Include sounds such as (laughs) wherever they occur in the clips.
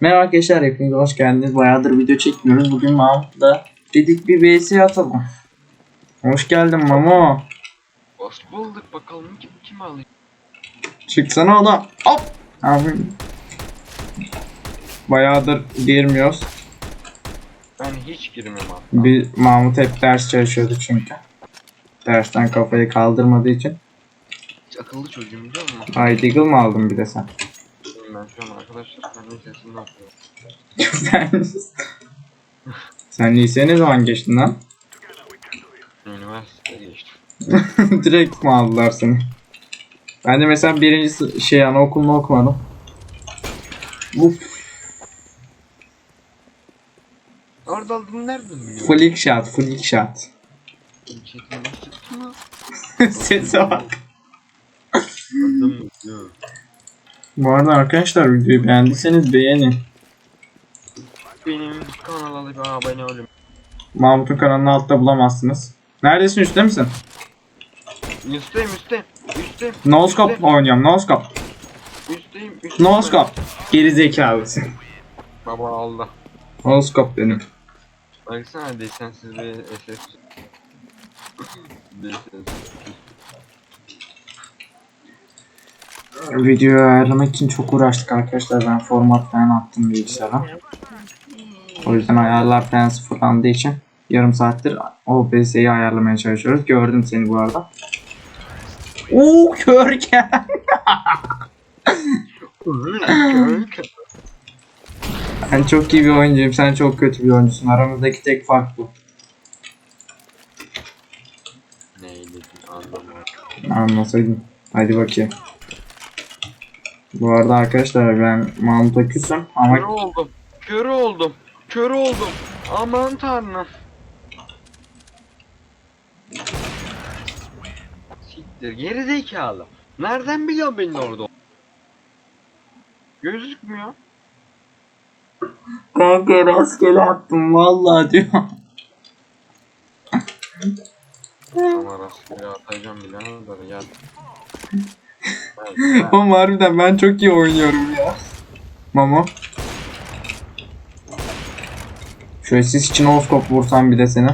Merhaba arkadaşlar hepiniz hoş geldiniz. Bayağıdır video çekmiyoruz. Bugün Mahmut'la dedik bir VS atalım. Hoş geldin Mamo. Hoş bulduk bakalım kim kim alıyor? Çıksana oğlum. Hop. Abi. Bayağıdır girmiyoruz. Ben hiç girmem abi. Bir Mahmut hep ders çalışıyordu çünkü. Dersten kafayı kaldırmadığı için. Hiç akıllı çocuğum biliyor musun? Ay Deagle mı aldın bir de sen? Ben şu an arkadaşlar kendi sesini yapıyorum. sen, (laughs) sen liseye ne zaman geçtin lan? Üniversiteye geçtim. (laughs) Direkt mi aldılar seni? Ben de mesela birinci sı- şey anaokulunu okumadım. Uf, Orada aldığını nereden biliyorsun? flick shot, flick shot. Çetin başlattı (laughs) mı? Sese bak. Adam diyor. Bu arada arkadaşlar videoyu beğendiyseniz beğenin. Benim kanala bir abone olun. Mahmut'un kanalını altta bulamazsınız. Neredesin üstte misin? Üstteyim üstteyim. Üstteyim. Noscope oynuyorum, noscope. Üstteyim. üstteyim. Noscope. Geri zekalısın. Baba aldı. Noscope benim. Baksana desensiz bir SS. Desensiz. Videoyu ayarlamak için çok uğraştık arkadaşlar. Ben format falan attım bilgisayara. O yüzden ayarlar falan sıfırlandığı için yarım saattir OBS'yi ayarlamaya çalışıyoruz. Gördüm seni bu arada. Oo körken. (laughs) Ben çok iyi bir oyuncuyum. Sen çok kötü bir oyuncusun. Aramızdaki tek fark bu. Neydi anlamadım. Anlasaydın. Hadi bakayım. Bu arada arkadaşlar ben Mahmut'a küsüm Kör ama oldum. Kör oldum. Kör oldum. Aman tanrım. Siktir geri zekalı. Nereden biliyor benim orada? Gözükmüyor. kanka rastgele attım vallahi diyor. Ama rastgele atacağım bile da ya. (laughs) Oğlum harbiden ben çok iyi oynuyorum ya. Mamo. Şöyle sis için oskop vursam bir de seni.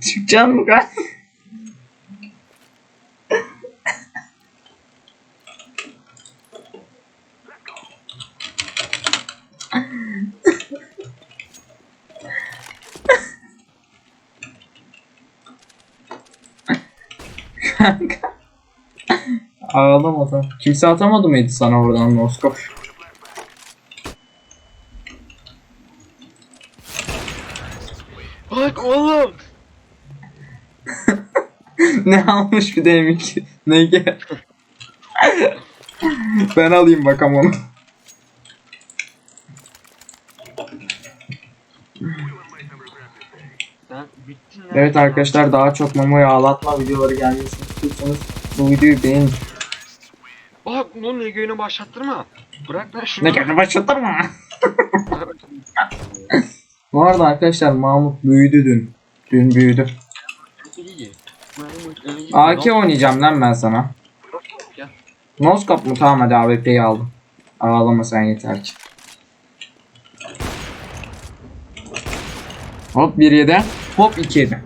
Çıkacağım mı kanka? Kanka. Ağlama sen. Kimse atamadı mıydı sana oradan noskop? Bak oğlum. (laughs) ne almış bir de M2? Ne gel? ben alayım bakalım onu. Evet arkadaşlar daha çok Momo'yu ağlatma videoları gelmesini istiyorsanız bu videoyu beğenin. Bak bunun Ege'ni başlattırma. Bırak lan şunu. Ne kadar başlatır mı? Bu arada arkadaşlar Mahmut büyüdü dün. Dün büyüdü. AK oynayacağım lan ben sana. Noskop mu? Tamam hadi AWP'yi aldım. Ağlama sen yeter ki. Hop 1 7. Hop 2 7.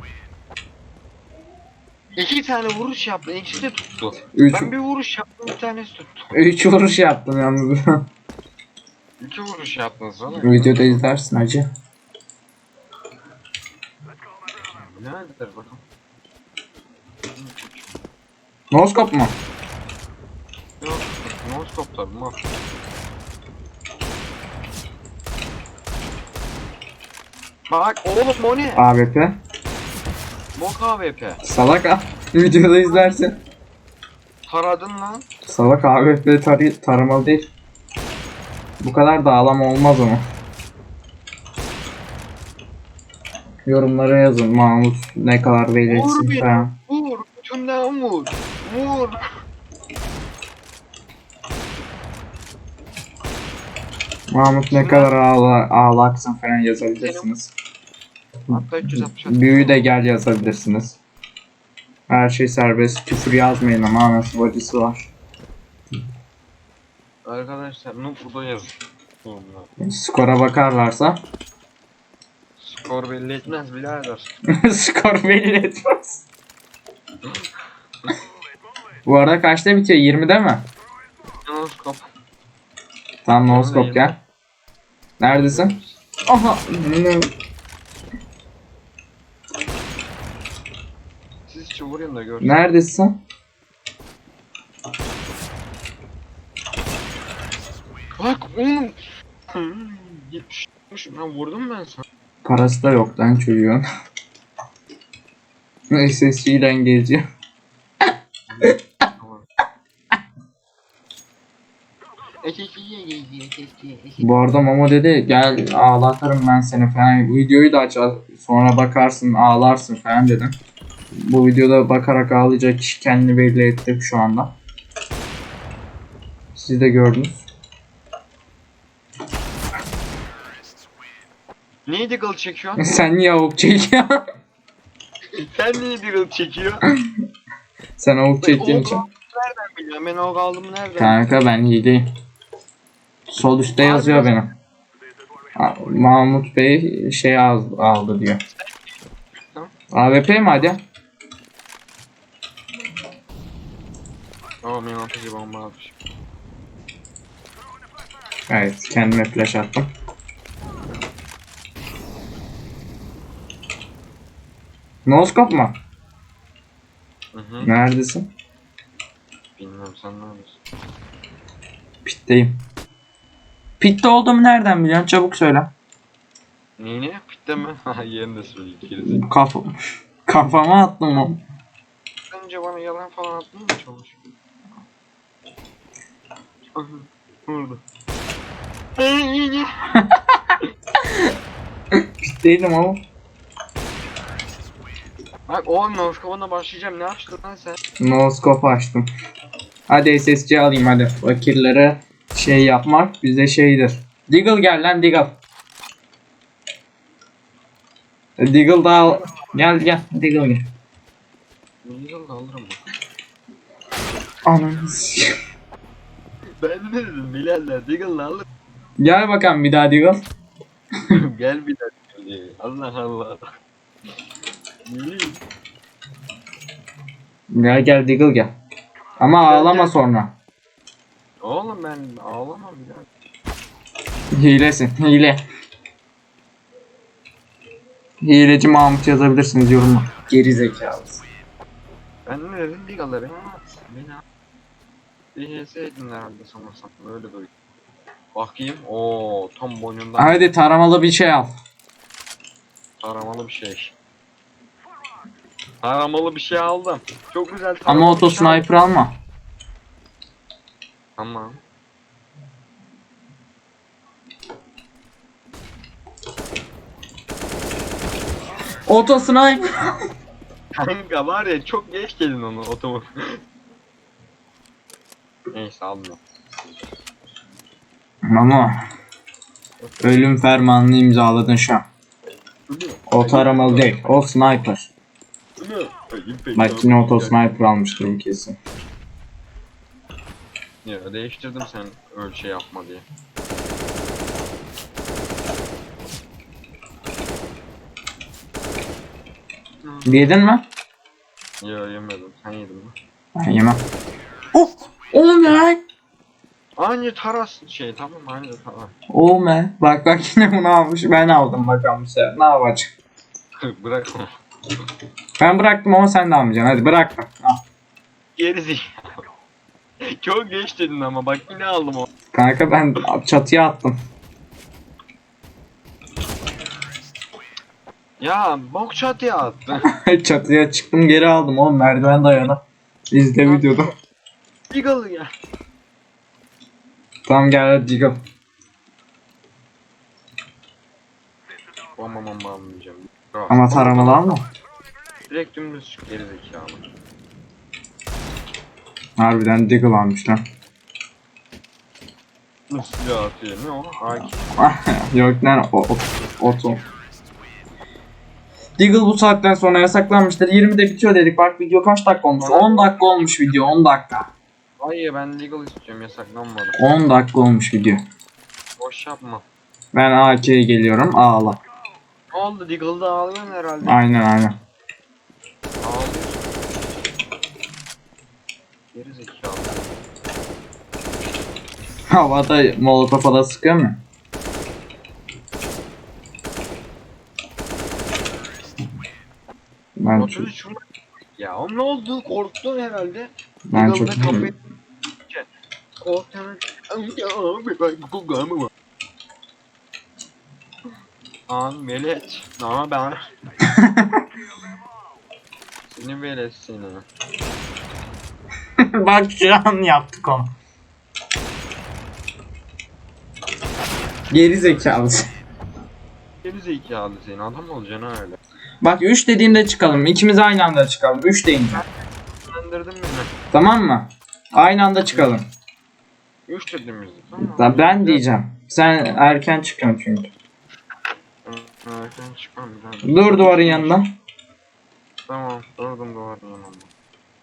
İki tane vuruş yaptı. ikisi de tuttu. 3 Ben bir vuruş yaptım bir tanesi tuttu. 3 vuruş yaptım yalnız. (laughs) İki vuruş yaptın sana. Videoda izlersin hacı. Ne eder bakalım. Noskop mu? Yok. Non-stop tabi mal. Bak oğlum o ne? AWP. Bok AWP. Salak ha. (laughs) Videoda izlersin. Taradın lan. Salak AWP tarı taramalı değil. Bu kadar da ağlama olmaz ama. Yorumlara yazın Mahmut ne kadar Vur verirsin beni. falan. Vur. Ucundan vur. Vur. Mahmut ne kadar ağla, ağlaksın falan yazabilirsiniz. Hatta 360 at. Büyü de gel yazabilirsiniz. Her şey serbest. Küfür yazmayın ama anası bacısı var. Arkadaşlar ne burada yazın. Skora bakarlarsa Skor belli etmez birader. (laughs) skor belli etmez. Bu arada kaçta bitiyor? 20'de mi? Noskop. Tamam no scope gel. Neredesin? Aha. ne- Siz hiç vurayım da görün. Neredesin? Bak oğlum. 70. Ben vurdum ben sana. Parası da yok lan çocuğun. (laughs) SSC (laughs) Bu arada Momo dedi gel ağlatırım ben seni falan. Videoyu da aç sonra bakarsın ağlarsın falan dedim. Bu videoda bakarak ağlayacak kişi kendini belli etti şu anda. Siz de gördünüz. Niye Deagle çekiyor? (laughs) Sen niye avuk çekiyorsun? (laughs) Sen niye Deagle çekiyor? Sen avuk çektiğin için. nereden biliyorum? Ben o kaldımı nereden? Kanka ben hileyim. Sol üstte yazıyor benim. Mahmut Bey şey al- aldı diyor. Tamam. AWP mi hadi? Ama benim atıcı bomba atmış. Evet kendime flash attım. No scope mu? Hı hı. Neredesin? Bilmiyorum sen neredesin? Pitteyim. Pitte olduğumu nereden biliyorsun? Çabuk söyle. Neyini? Bitti mi? (laughs) Yerini de söyleyeyim. Gerizekalı. Kafa kafama attım o. Önce bana yalan falan atmaya mı çalışıyor? Aha, Vurdu. Pitteydim ama. Bak oğlum Norskovan'a başlayacağım. Ne açtın lan sen? No scope açtım. Hadi SSC alayım hadi. Fakirlere şey yapmak bize şeydir. Deagle gel lan Deagle. Deagle da al. Gel gel Deagle gel. Neyi da alırım bak. Ananı (laughs) Ben ne dedim Bilal'le Deagle'la alırım. Gel bakalım bir daha Deagle. (laughs) Gel bir dakika diye. Allah Allah. Gel gel Deagle gel. Ama Gel, ağlama gel. sonra. Oğlum ben ağlamam Bilal. Hilesin hile. Hileci Mahmut yazabilirsiniz yoruma. Geri zekalı. Ben ne dedim beni at. Beni. Bir HS herhalde sanırsam. Öyle böyle. Bakayım. Oo tam boynundan Hadi taramalı bir şey al. taramalı bir şey. Taramalı bir şey aldım. Çok güzel Ama bir şey sniper alma. Tamam. Auto sniper. Kanka var ya çok geç gelin onu otomu. Neyse aldım. Ama ölüm fermanını imzaladın şu an. O taramalı değil. O sniper. Bak yine auto sniper almıştır bu kesin. Ya değiştirdim sen öyle şey yapma diye. Yedin mi? Ya yemedim. Sen yedin mi? Ben yemem. Oh! Oh man! Aynı taras şey tamam aynı taras. Oh man! Bak bak yine bunu almış. Ben aldım bakalım sefer. Ne yapacak? (laughs) Bırak onu. Ben bıraktım ama sen de almayacaksın. Hadi bıraktım. Al. Gerizekalı. (laughs) Çok geç dedin ama bak yine aldım o. Kanka ben çatıya attım. Ya bok çatıya attı. (laughs) çatıya çıktım geri aldım oğlum merdiven dayanı. İzle videoda. Eagle ya. Tamam gel hadi Jiggle. Bomba bomba almayacağım. Ama taramalı alma. Direkt dümdüz çık gerizekalı. Harbiden Diggle almış lan. Nasıl silah (laughs) atıyor ne o? Yok lan o, o, oto. Deagle bu saatten sonra yasaklanmıştır. 20'de bitiyor dedik. Bak video kaç dakika olmuş? 10 dakika olmuş video. 10 dakika. Hayır ben legal istiyorum yasaklanmadı. 10 dakika olmuş video. Boş yapma. Ben AK'ye geliyorum. Ağla. Ne oldu legal'da ağlıyorsun herhalde. Aynen aynen. Ağlıyorsun. Geri zekalı. Havada molotof da sıkıyor mu? Ben çok, 33 vurma. Ya o ne oldu? Korktun herhalde. ben çok. Korktun. An velet. Ne haber? (laughs) Seni velet seni. Bak şu an yaptık onu. Geri zekalı. Geri zekalı seni adam olacaksın ha öyle. Bak 3 dediğimde çıkalım. İkimiz aynı anda çıkalım. 3 deyince. Sinirlendirdin beni. Tamam mı? Aynı anda çıkalım. 3 dediğimizde tamam. Da ben diyeceğim. Sen erken çıkıyorsun çünkü. Erken çıkmam. Dur duvarın yanında. Tamam durdum duvarın yanında.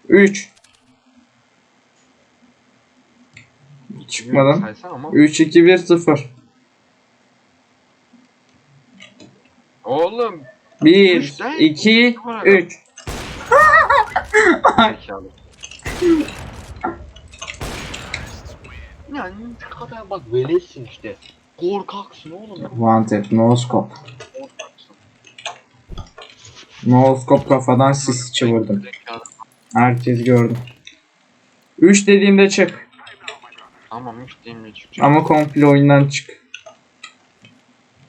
3. Çıkmadım. Saysa ama. 3 2 1 0. Oğlum 1 Üçten 2 numara. 3. zekalı. Yani kadar bak veletsin işte. Korkaksın oğlum. Wanted no scope. Korkaksın. No scope kafadan sis çevirdim. Zekalı. Herkes gördü. 3 dediğimde çık. Tamam üç demir çıkacak. Ama komple oyundan çık.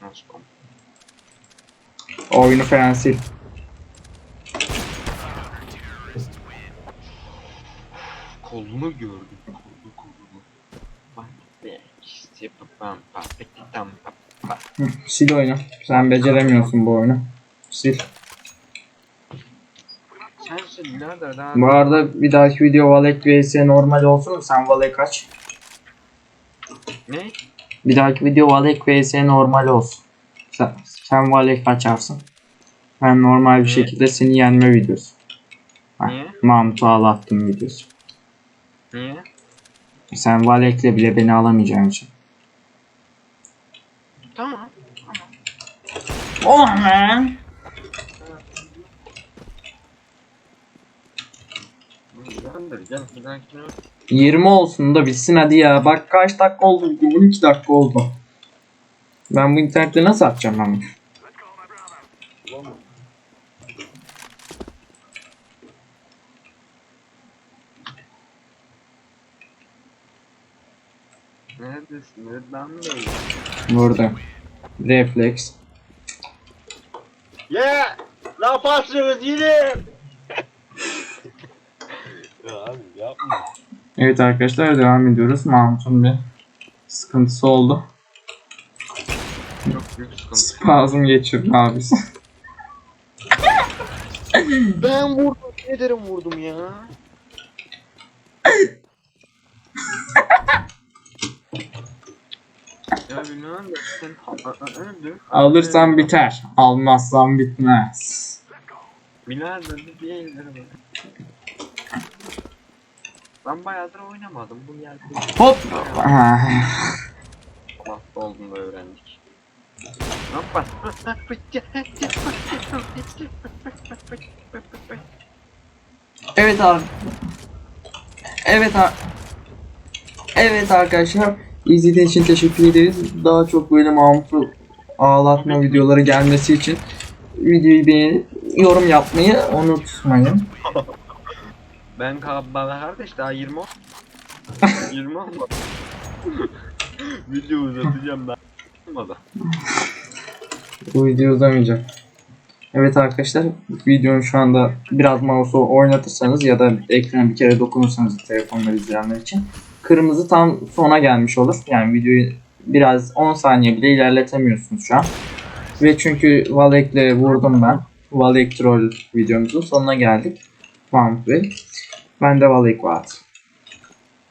Nasıl kom? Oyunu falan sil. Kolunu gördüm. Kolunu kolunu. Hı, sil oyunu. Sen beceremiyorsun bu oyunu. Sil. Bu arada bir dahaki video Valek vs normal olsun mu? Sen Valek kaç? Ne? Bir dahaki video Valek vs normal olsun. Sen, sen Valek açarsın. Ben normal bir şekilde seni yenme videosu. Niye? Mahmut'u ağlattım videosu. Niye? Sen Valek'le bile beni alamayacağın için. Tamam. Oh man. Bir dahakine. 20 olsun da bitsin hadi ya. Bak kaç dakika oldu video? 12 dakika oldu. Ben bu internette nasıl atacağım ben? bunu? Neredesin? Nereden böyle? Burada. Refleks. Yeah! Ne yaparsınız yine? ya abi yapma. Evet arkadaşlar devam ediyoruz. Mahmut'un bir sıkıntısı oldu. Çok büyük sıkıntı. Spazm geçirdi abisi. Ben vurdum. Ne derim vurdum ya? ya bilmem de sen öldü. Alırsan biter. Almazsan bitmez. Ben bayağıdır oynamadım bu yerde. Hop. Ah, Sabah olduğunda öğrendik. Hoppa. Evet abi. Evet abi. Evet arkadaşlar. İzlediğiniz için teşekkür ederiz. Daha çok böyle Mahmut'u ağlatma videoları gelmesi için videoyu beğenip yorum yapmayı unutmayın. (laughs) Ben kabala kardeş daha 20 ol- (laughs) 20 olmadı. (laughs) Video uzatacağım ben. Olmadı. Bu video uzamayacak. Evet arkadaşlar videonun şu anda biraz mouse'u oynatırsanız ya da ekrana bir kere dokunursanız telefonla izleyenler için kırmızı tam sona gelmiş olur. Yani videoyu biraz 10 saniye bile ilerletemiyorsunuz şu an. Ve çünkü Valek'le vurdum ben. Valek troll videomuzun sonuna geldik. Mahmut Bey. Ben de Valek vardı.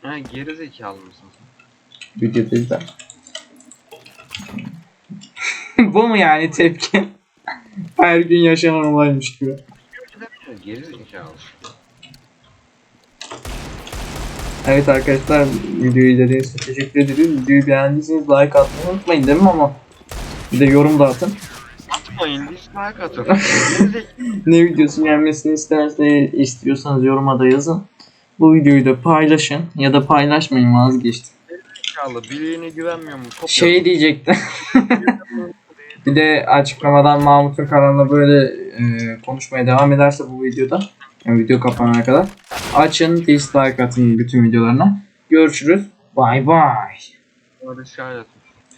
Ha geri zekalı mısın? Videoda (laughs) izler. Bu mu yani tepki? Her gün yaşanan olaymış gibi. Geri zekalı. Evet arkadaşlar videoyu izlediğiniz için teşekkür ederiz. Videoyu beğendiyseniz like atmayı unutmayın değil mi ama? Bir de yorum da atın. Atmayın dislike atın. (laughs) Ne videosu gelmesini isterseniz istiyorsanız yoruma da yazın. Bu videoyu da paylaşın ya da paylaşmayın vazgeçtim. zekalı. Bileğine güvenmiyor mu? Top Şey diyecektim. (laughs) bir de açıklamadan Mahmut'un kanalına böyle e, konuşmaya devam ederse bu videoda yani video kapanana kadar açın dislike atın bütün videolarına. Görüşürüz. Bye. yapıyor. Hadi şahit.